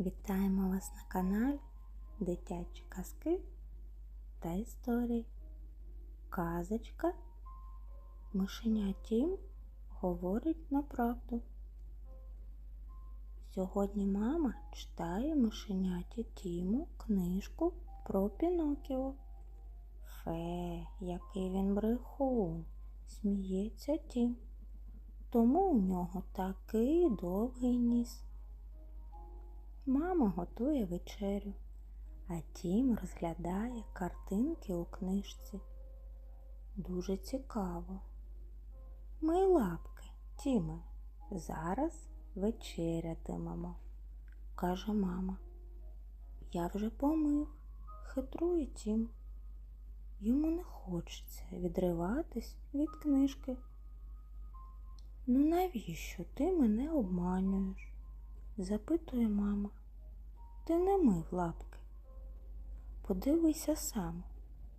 Вітаємо вас на каналі Дитячі казки та історії. Казочка Мишеня Тім говорить на правду. Сьогодні мама читає мишеняті Тіму книжку про Пінокіо. Фе, який він брехун, сміється Тім. Тому у нього такий довгий ніс. Мама готує вечерю, а Тім розглядає картинки у книжці. Дуже цікаво. Мої лапки, Тіме, зараз вечерятимемо, каже мама. Я вже помив, хитрує Тім. Йому не хочеться відриватись від книжки. Ну навіщо ти мене обманюєш? запитує мама. Ти не мив лапки. Подивися сам.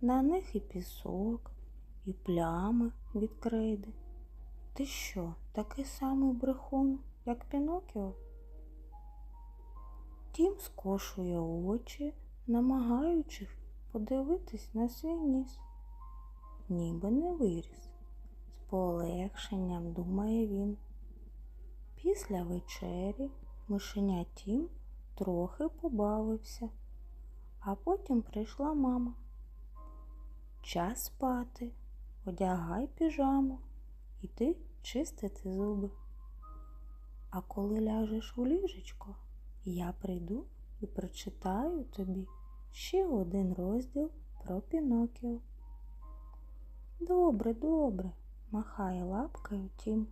На них і пісок, і плями від крейди. Ти що, такий самий брехун, як Пінокіо? Тім скошує очі, намагаючись подивитись на свій ніс. Ніби не виріс. З полегшенням думає він. Після вечері мишеня Тім трохи побавився, а потім прийшла мама. Час спати, одягай піжаму, іди чистити зуби. А коли ляжеш у ліжечко, я прийду і прочитаю тобі ще один розділ про Пінокіо. Добре, добре, махає лапкою Тім.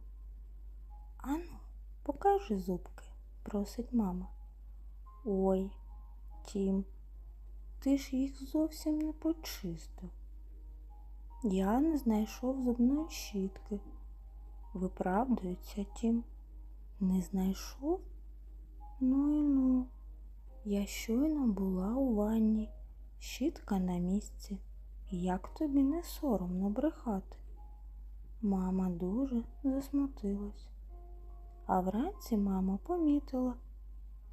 Ану, покажи зубки, просить мама. Ой, Тім, ти ж їх зовсім не почистив. Я не знайшов зубної щітки. Виправдується Тім. Не знайшов? Ну і ну. Я щойно була у ванні, щітка на місці. Як тобі не соромно брехати? Мама дуже засмутилась. А вранці мама помітила,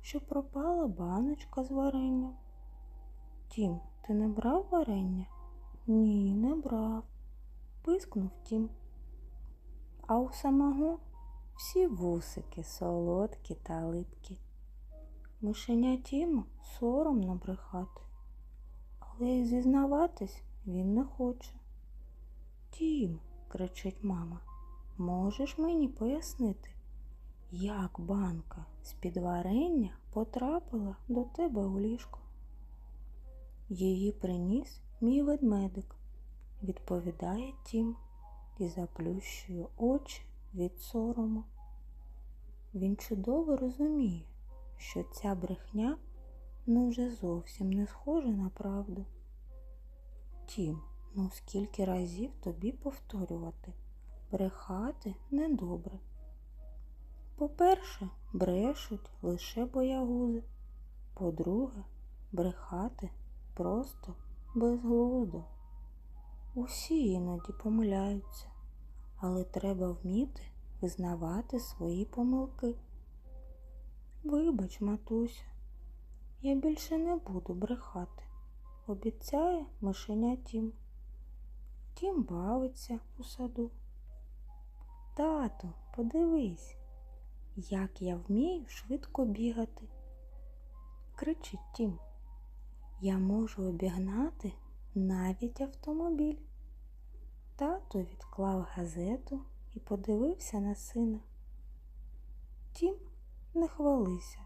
що пропала баночка з варенням. Тім, ти не брав варення? Ні, не брав, пискнув Тім. А у самого всі вусики солодкі та липкі. Мишеня Тіму соромно брехати, але й зізнаватись він не хоче. Тім, кричить мама, можеш мені пояснити, як банка з-під варення потрапила до тебе у ліжко? Її приніс мій ведмедик, відповідає Тім і заплющує очі від сорому. Він чудово розуміє, що ця брехня ну вже зовсім не схожа на правду. Тім, ну скільки разів тобі повторювати, брехати недобре. По-перше, брешуть лише боягузи. По-друге, брехати просто безглуздо. Усі іноді помиляються, але треба вміти визнавати свої помилки. Вибач, матуся, я більше не буду брехати, обіцяє мишеня Тім. Тім бавиться у саду. Тату, подивись, як я вмію швидко бігати. Кричить Тім. Я можу обігнати навіть автомобіль. Тато відклав газету і подивився на сина. Тім не хвалися.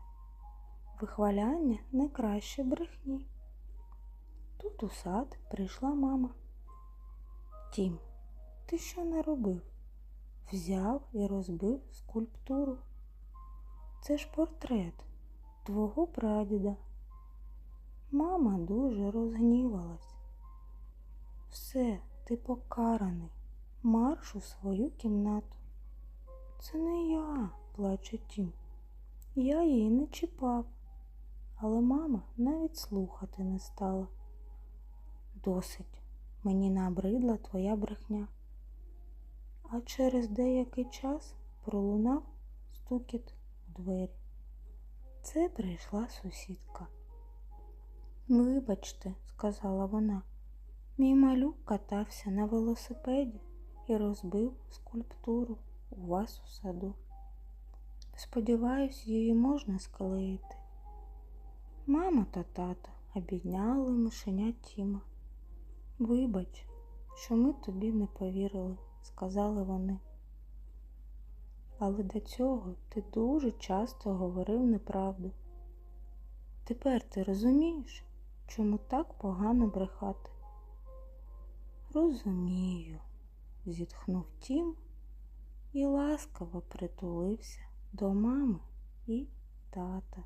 Вихваляння не краще брехні. Тут у сад прийшла мама. Тім, ти що не робив? Взяв і розбив скульптуру. Це ж портрет твого прадіда. Мама дуже розгнівалась. Все, ти покараний, марш у свою кімнату. Це не я, плаче Тім. Я її не чіпав, але мама навіть слухати не стала. Досить, мені набридла твоя брехня. А через деякий час пролунав стукіт двері. Це прийшла сусідка. Вибачте, сказала вона, мій малюк катався на велосипеді і розбив скульптуру у вас у саду. Сподіваюсь, її можна склеїти. Мама та тато обідняли мишеня Тіма. Вибач, що ми тобі не повірили, сказали вони. Але до цього ти дуже часто говорив неправду. Тепер ти розумієш, чому так погано брехати? Розумію, зітхнув Тім і ласкаво притулився до мами і тата.